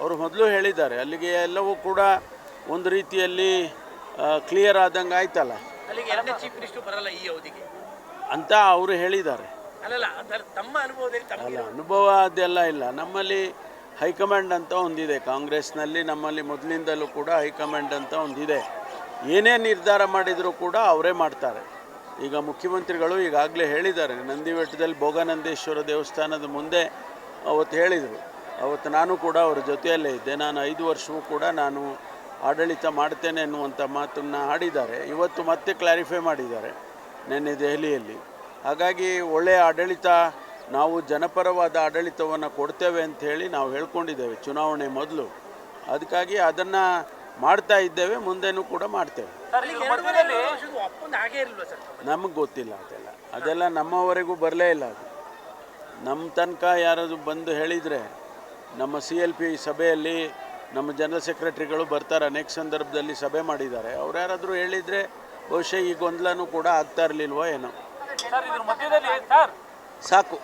ಅವರು ಮೊದಲು ಹೇಳಿದ್ದಾರೆ ಅಲ್ಲಿಗೆ ಎಲ್ಲವೂ ಕೂಡ ಒಂದು ರೀತಿಯಲ್ಲಿ ಕ್ಲಿಯರ್ ಆದಂಗೆ ಆಯ್ತಲ್ಲ? ಅಂತ ಅವರು ಹೇಳಿದ್ದಾರೆ. ಅಲ್ಲ ಅನುಭವ ಅದೆಲ್ಲ ಇಲ್ಲ. ನಮ್ಮಲ್ಲಿ ಹೈಕಮಾಂಡ್ ಅಂತ ಒಂದಿದೆ ಕಾಂಗ್ರೆಸ್ನಲ್ಲಿ ನಮ್ಮಲ್ಲಿ ಮೊದಲಿಂದಲೂ ಕೂಡ ಹೈಕಮಾಂಡ್ ಅಂತ ಒಂದಿದೆ. ಏನೇ ನಿರ್ಧಾರ ಮಾಡಿದರೂ ಕೂಡ ಅವರೇ ಮಾಡ್ತಾರೆ. ಈಗ ಮುಖ್ಯಮಂತ್ರಿಗಳು ಈಗಾಗಲೇ ಹೇಳಿದ್ದಾರೆ ನಂದಿ ಬೆಟ್ಟದಲ್ಲಿ ಭೋಗನಂದೇಶ್ವರ ದೇವಸ್ಥಾನದ ಮುಂದೆ ಅವತ್ತು ಹೇಳಿದರು. ಅವತ್ತು ನಾನು ಕೂಡ ಅವರ ಜೊತೆಯಲ್ಲೇ ಇದ್ದೆ. ನಾನು ಐದು ವರ್ಷವೂ ಕೂಡ ನಾನು ಆಡಳಿತ ಮಾಡ್ತೇನೆ ಎನ್ನುವಂಥ ಮಾತನ್ನು ಆಡಿದ್ದಾರೆ. ಇವತ್ತು ಮತ್ತೆ ಕ್ಲಾರಿಫೈ ಮಾಡಿದ್ದಾರೆ ನಿನ್ನೆ ದೆಹಲಿಯಲ್ಲಿ. ಹಾಗಾಗಿ ಒಳ್ಳೆಯ ಆಡಳಿತ ನಾವು ಜನಪರವಾದ ಆಡಳಿತವನ್ನು ಕೊಡ್ತೇವೆ ಅಂತ ಹೇಳಿ ನಾವು ಹೇಳ್ಕೊಂಡಿದ್ದೇವೆ ಚುನಾವಣೆ ಮೊದಲು. ಅದಕ್ಕಾಗಿ ಅದನ್ನು ಮಾಡ್ತಾ ಇದ್ದೇವೆ ಮುಂದೆನೂ ಕೂಡ ಮಾಡ್ತೇವೆ. ನಮಗೆ ಗೊತ್ತಿಲ್ಲ ಅದೆಲ್ಲ. ಅದೆಲ್ಲ ನಮ್ಮವರೆಗೂ ಬರಲೇ ಇಲ್ಲ ಅದು. ನಮ್ಮ ತನಕ ಯಾರಾದರೂ ಬಂದು ಹೇಳಿದರೆ ನಮ್ಮ ಸಿ ಎಲ್ ಪಿ ಸಭೆಯಲ್ಲಿ ನಮ್ಮ ಜನರಲ್ ಸೆಕ್ರೆಟರಿಗಳು ಬರ್ತಾರೆ. ಅನೇಕ ಸಂದರ್ಭದಲ್ಲಿ ಸಭೆ ಮಾಡಿದ್ದಾರೆ. ಅವ್ರು ಯಾರಾದರೂ ಹೇಳಿದರೆ ಬಹುಶಃ ಈ ಗೊಂದಲನೂ ಕೂಡ ಆಗ್ತಾ ಇರಲಿಲ್ವೋ ಏನೋ. ಸಾಕು.